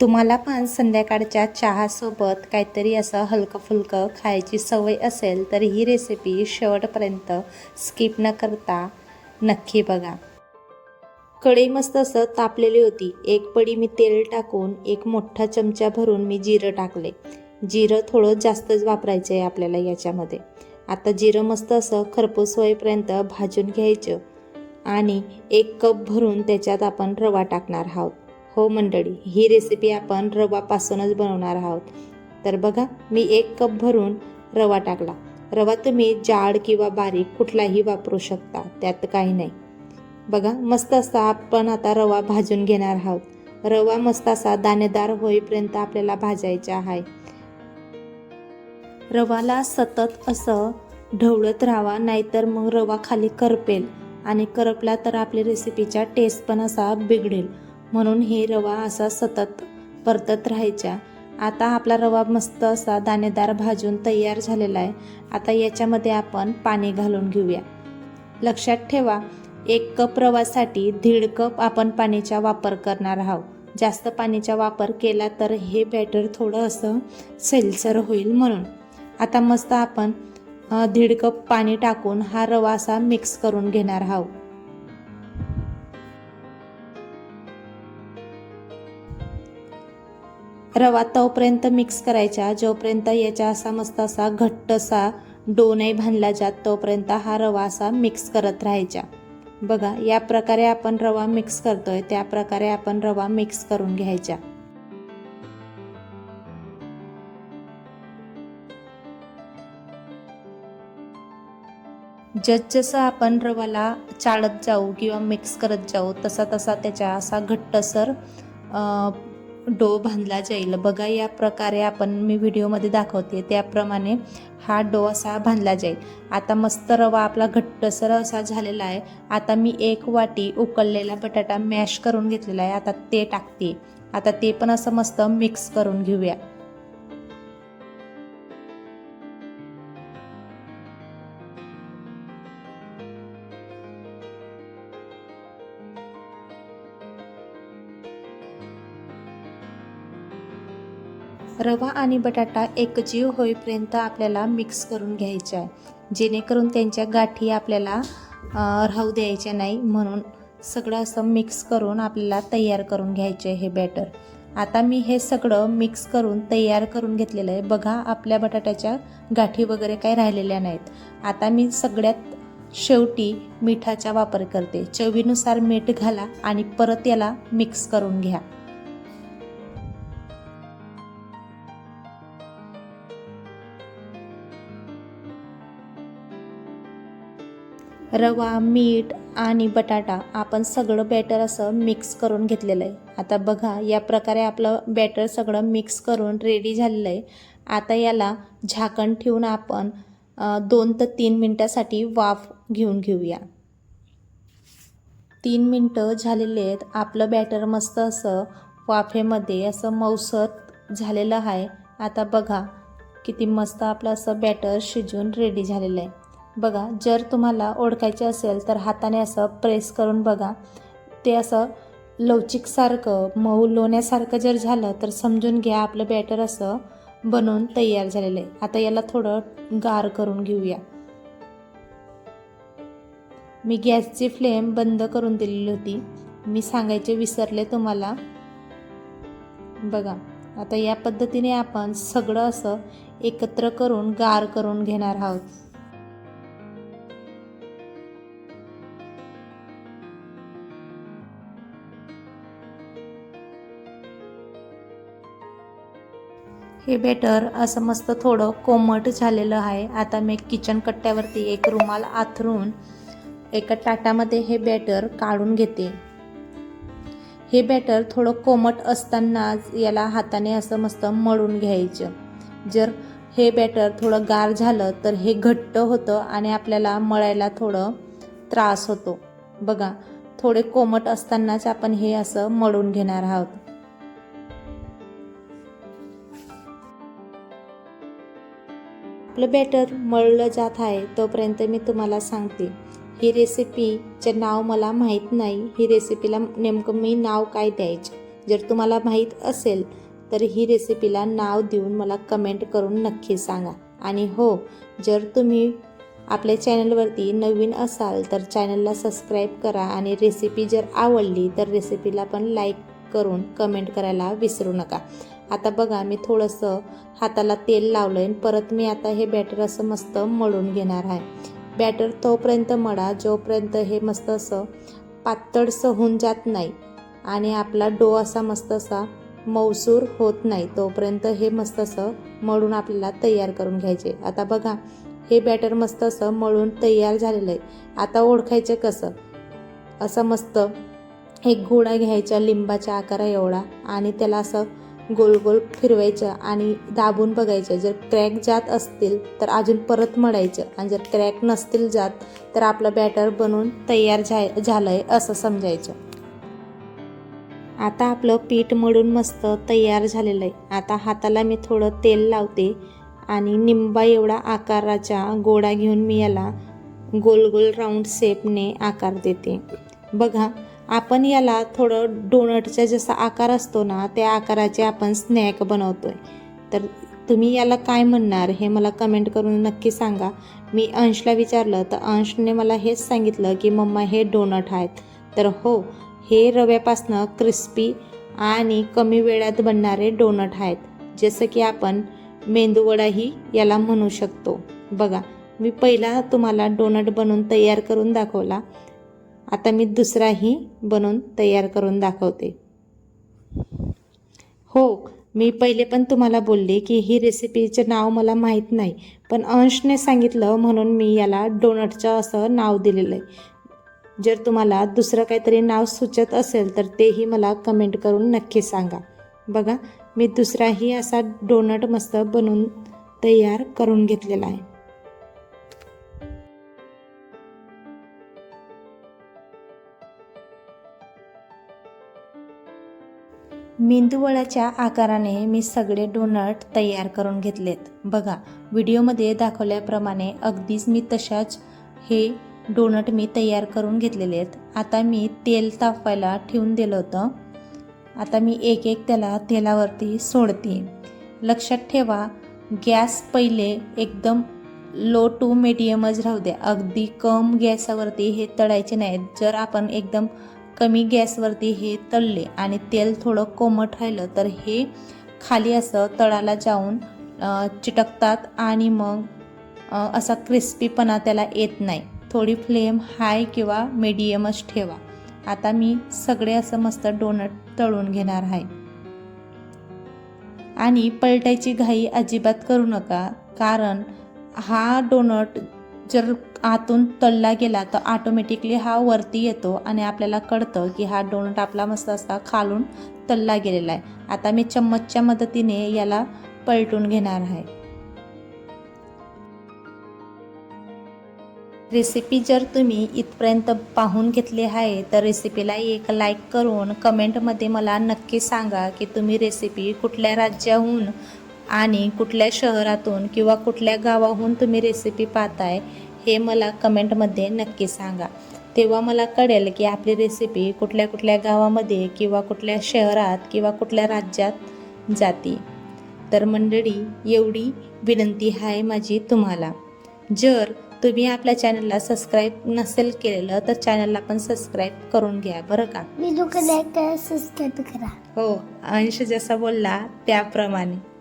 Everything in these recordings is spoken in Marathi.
तुम्हाला पण संध्याकाळच्या चहासोबत काहीतरी असं हलकं फुलकं खायची सवय असेल तर ही रेसिपी शेवटपर्यंत स्किप न करता नक्की बघा. कढई मस्त असं तापलेली होती. एक पडी मी तेल टाकून एक मोठा चमचा भरून मी जिरं टाकले. जिरं थोडं जास्तच वापरायचं आहे आपल्याला याच्यामध्ये. आता जिरं मस्त असं खरपूस होईपर्यंत भाजून घ्यायचं. आणि एक कप भरून त्याच्यात आपण रवा टाकणार आहोत. हो मंडळी ही रेसिपी आपण रवापासूनच बनवणार आहोत. तर बघा मी एक कप भरून रवा टाकला. रवा तुम्ही जाड किंवा बारीक कुठलाही वापरू शकता त्यात काही नाही. बघा मस्त असा आपण आता रवा भाजून घेणार आहोत. रवा मस्त असा दाणेदार होईपर्यंत आपल्याला भाजायचा आहे. रवाला सतत असं ढवळत राहावा नाहीतर मग रवा खाली करपेल आणि करपला तर आपली रेसिपीचा टेस्ट पण असा बिघडेल. म्हणून हे रवा असा सतत परतत राहायचा आता आपला रवा मस्त असा दाणेदार भाजून तयार झालेला आहे. आता याच्यामध्ये आपण पाणी घालून घेऊया. लक्षात ठेवा एक कप रवासाठी दीड कप आपण पाण्याचा वापर करणार आहोत. जास्त पाण्याचा वापर केला तर हे बॅटर थोडं असं सैलसर होईल म्हणून. आता मस्त आपण दीड कप पाणी टाकून हा रवा असा मिक्स करून घेणार आहोत. रवा तोपर्यंत मिक्स करायचा. जोपर्यंत याचा असा मस्त असा घट्ट असा डो नाही बांधला जात तोपर्यंत हा रवा असा मिक्स करत राहायचा. बघा या प्रकारे आपण रवा मिक्स करतोय त्या प्रकारे आपण रवा मिक्स करून घ्यायचा. जसजसं आपण रवाला चाळत जाऊ किंवा मिक्स करत जाऊ तसा तसा त्याच्या असा घट्टसर डो बांधला जाईल. बघा या प्रकारे आपण मी व्हिडिओमध्ये दाखवते. त्याप्रमाणे हा डो असा बांधला जाईल. आता मस्त रवा आपला घट्टसर असा झालेला आहे. आता मी एक वाटी उकळलेला बटाटा मॅश करून घेतलेला आहे. आता ते टाकते. आता ते पण असं मस्त मिक्स करून घेऊया. रवा आणि बटाटा एकजीव होईपर्यंत आपल्याला मिक्स करून घ्यायचा आहे. जेणेकरून त्यांच्या गाठी आपल्याला राहू द्यायच्या नाही म्हणून सगळं असं मिक्स करून आपल्याला तयार करून घ्यायचं आहे हे बॅटर. आता मी हे सगळं मिक्स करून तयार करून घेतलेलं आहे. बघा आपल्या बटाट्याच्या गाठी वगैरे काही राहिलेल्या नाहीत. आता मी सगळ्यात शेवटी मिठाचा वापर करते. चवीनुसार मीठ घाला आणि परत याला मिक्स करून घ्या. रवा मीठ आणि बटाटा आपण सगळं बॅटर असं मिक्स करून घेतलेलं आहे. आता बघा या प्रकारे आपलं बॅटर सगळं मिक्स करून रेडी झालेलं आहे. आता याला झाकण ठेवून आपण दोन ते तीन मिनटासाठी वाफ घेऊन घेऊया. तीन मिनटं झालेले आहेत. आपलं बॅटर मस्त असं वाफेमध्ये असं मौसत झालेलं आहे. आता बघा किती मस्त आपलं असं बॅटर शिजून रेडी झालेलं आहे. बघा जर तुम्हाला ओळखायचे असेल तर हाताने असं प्रेस करून बघा. ते असं लवचिकसारखं मऊ लोण्यासारखं जर झालं तर समजून घ्या आपलं बॅटर असं बनवून तयार झालेलं आहे. आता याला थोडं गार करून घेऊया. मी गॅसची फ्लेम बंद करून दिलेली होती. मी सांगायचे विसरले तुम्हाला. बघा आता या पद्धतीने आपण सगळं असं एकत्र करून गार करून घेणार आहोत. हे बेटर असं मस्त थोडं कोमट झालेलं आहे. आता मी किचन कट्ट्यावरती एक रुमाल आथरून एका ताटामध्ये हे बॅटर काढून घेते. हे बॅटर थोडं कोमट असतानाच याला हाताने असं मस्त मळून घ्यायचं. जर हे बॅटर थोडं गार झालं तर हे घट्ट होतं आणि आपल्याला मळायला थोडं त्रास होतो. बघा थोडे कोमट असतानाच आपण हे असं मळून घेणार आहोत. आपलं बॅटर मळलं जात आहे तोपर्यंत मी तुम्हाला सांगते. ही रेसिपीचे नाव मला माहीत नाही. ही रेसिपीला नेमकं मी नाव काय द्यायचे? जर तुम्हाला माहीत असेल तर ही रेसिपीला नाव देऊन मला कमेंट करून नक्की सांगा. आणि हो जर तुम्ही आपल्या चॅनलवरती नवीन असाल तर चॅनलला सबस्क्राईब करा आणि रेसिपी जर आवडली तर रेसिपीला पण लाईक करून कमेंट करायला विसरू नका. आता बघा मी थोडंसं हाताला तेल लावलं आहे परत मी आता हे बॅटर असं मस्त मळून घेणार आहे. बॅटर तोपर्यंत मळा जोपर्यंत हे मस्त असं पातळसं होऊन जात नाही आणि आपला डो असा मस्त असा मौसूर होत नाही तोपर्यंत हे मस्त असं मळून आपल्याला तयार करून घ्यायचे. आता बघा हे बॅटर मस्त असं मळून तयार झालेलं आहे. आता ओळखायचं कसं? असं मस्त एक घोडा घ्यायचा लिंबाच्या आकारा एवढा आणि त्याला असं गोल गोल फिरवायचं आणि दाबून बघायचं जर क्रॅक जात असतील तर अजून परत मळायचं आणि जर क्रॅक नसतील जात तर आपलं बॅटर बनवून तयार झा झालं आहे असं समजायचं. आता आपलं पीठ मळून मस्त तयार झालेलं आहे. आता हाताला मी थोडं तेल लावते आणि निंबा एवढा आकाराच्या गोळा घेऊन मी याला गोल गोल राऊंड शेपने आकार देते. बघा आपण याला थोडं डोनटचा जसा आकार असतो ना त्या आकाराचे आपण स्नॅक बनवतो आहे तर तुम्ही याला काय म्हणणार हे मला कमेंट करून नक्की सांगा. मी अंशला विचारलं तर अंशने मला हेच सांगितलं की मम्मा हे डोनट आहेत. तर हो हे रव्यापासनं क्रिस्पी आणि कमी वेळात बनणारे डोनट आहेत. जसं की आपण मेंदूवडाही याला म्हणू शकतो. बघा मी पहिला तुम्हाला डोनट बनवून तयार करून दाखवला. आता मी दुसराही बनवून तयार करून दाखवते. हो मी पहिले पण तुम्हाला बोलले की ही रेसिपीचं नाव मला माहीत नाही पण अंशने सांगितलं म्हणून मी याला डोनटचं असं नाव दिलेलं आहे जर तुम्हाला दुसरं काहीतरी नाव सुचत असेल तर तेही मला कमेंट करून नक्की सांगा. बघा मी दुसराही असा डोनट मस्त बनवून तयार करून घेतलेला आहे. मेंदूवळाच्या आकाराने मी सगळे डोनट तयार करून घेतलेत. बघा व्हिडिओमध्ये दाखवल्याप्रमाणे अगदीच मी तशाच हे डोनट मी तयार करून घेतलेले आहेत. आता मी तेल तापवायला ठेवून दिलं होतं. आता मी एक एक त्याला तेलावरती सोडते. लक्षात ठेवा गॅस पहिले एकदम लो टू मिडियमच राहू द्या. अगदी कम गॅसावरती हे तळायचे नाहीत. जर आपण एकदम कमी गॅसवरती हे तळले आणि तेल थोडं कोमट राहिलं तर हे खाली असं तळाला जाऊन चिटकतात आणि मग असा क्रिस्पीपणा त्याला येत नाही. थोडी फ्लेम हाय किंवा मिडियमच ठेवा. आता मी सगळे असं मस्त डोनट तळून घेणार आहे. आणि पलटायची घाई अजिबात करू नका कारण हा डोनट जर आतून तळला गेला तर ऑटोमॅटिकली हा वरती येतो आणि आपल्याला कळतं की हा डोनट आपला मस्त असा खालून तळला गेलेला आहे. आता मी चम्मचच्या मदतीने याला पलटून घेणार आहे. रेसिपी जर तुम्ही इथपर्यंत पाहून घेतली आहे तर रेसिपीला एक लाईक करून कमेंटमध्ये मला नक्की सांगा की तुम्ही रेसिपी कुठल्या राज्याहून आणि कुठल्या शहरातून किंवा कुठल्या गावाहून तुम्ही रेसिपी पाहताय हे मला कमेंटमध्ये नक्की सांगा. तेव्हा मला कळेल की आपली रेसिपी कुठल्या कुठल्या गावामध्ये किंवा कुठल्या शहरात किंवा कुठल्या राज्यात जाते. तर मंडळी एवढी विनंती आहे माझी तुम्हाला. जर तुम्ही आपल्या चॅनलला सबस्क्राईब नसेल केलेलं तर चॅनलला पण सबस्क्राईब करून घ्या बरं का? सबस्क्राईब करा. हो अंश जसा बोलला त्याप्रमाणे.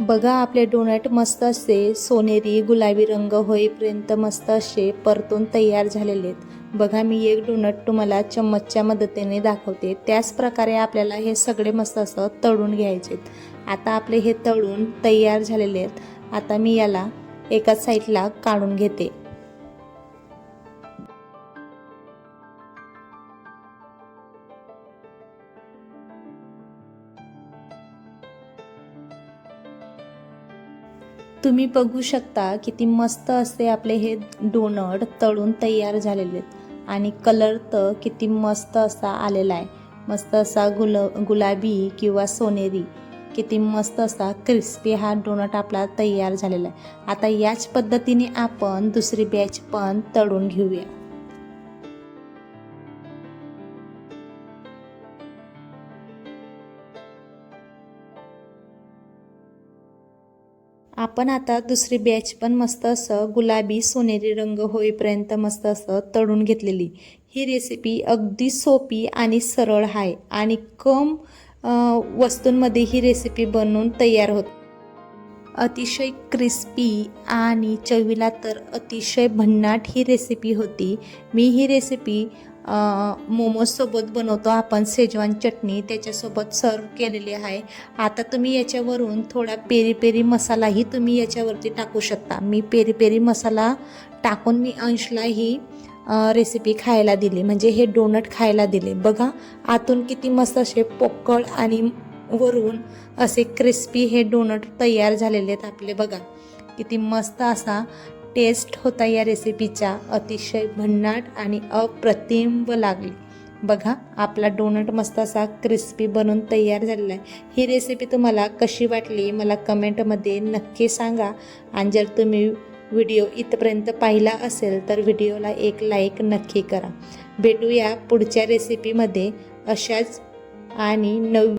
बघा आपले डोनट मस्त असे सोनेरी गुलाबी रंग होईपर्यंत मस्त असे परतून तयार झालेले आहेत. बघा मी एक डोनट तुम्हाला चम्मचच्या मदतीने दाखवते. त्याच प्रकारे आपल्याला हे सगळे मस्त असं तळून घ्यायचे आता आपले हे तळून तयार झालेले आहेत. आता मी याला एकाच साईडला काढून घेते. तुम्ही बघू शकता किती मस्त असे आपले हे डोनट तळून तयार झालेले आहेत. आणि कलर तर किती मस्त असा आलेला आहे. मस्त असा गुल गुलाबी किंवा सोनेरी. किती मस्त असा क्रिस्पी हा डोनट आपला तयार झालेला आहे. आता याच पद्धतीने आपण दुसरी बॅच पण तळून घेऊया. आपण आता दुसरी बॅच पण मस्त असं गुलाबी सोनेरी रंग होईपर्यंत मस्त असं तळून घेतलेली. ही रेसिपी अगदी सोपी आणि सरळ आहे आणि कम वस्तूंमध्ये ही रेसिपी बनवून तयार होते. अतिशय क्रिस्पी आणि चवीला तर अतिशय भन्नाट ही रेसिपी होती. मी ही रेसिपी मोमोजसोबत बनवतो. आपण शेजवान चटणी त्याच्यासोबत सर्व केलेली आहे. आता तुम्ही याच्यावरून थोडा पेरी पेरी मसालाही तुम्ही याच्यावरती टाकू शकता. मी पेरी पेरी मसाला टाकून मी अंशला ही रेसिपी खायला दिली. म्हणजे हे डोनट खायला दिले. बघा आतून किती मस्त असे पोकळ आणि वरून असे क्रिस्पी हे डोनट तयार झालेले आहेत आपले. बघा किती मस्त असा टेस्ट होता या रेसिपीचा अतिशय भन्नाट आणि अप्रतिम लागली. बघा आपला डोनट मस्त असा क्रिस्पी बनून तयार झालेला आहे. ही रेसिपी तुम्हाला कशी वाटली मला कमेंटमध्ये नक्की सांगा. आणि जर तुम्ही व्हिडिओ इथपर्यंत पाहिला असेल तर व्हिडिओला एक लाईक नक्की करा. भेटूया पुढच्या रेसिपीमध्ये अशाच आणि नव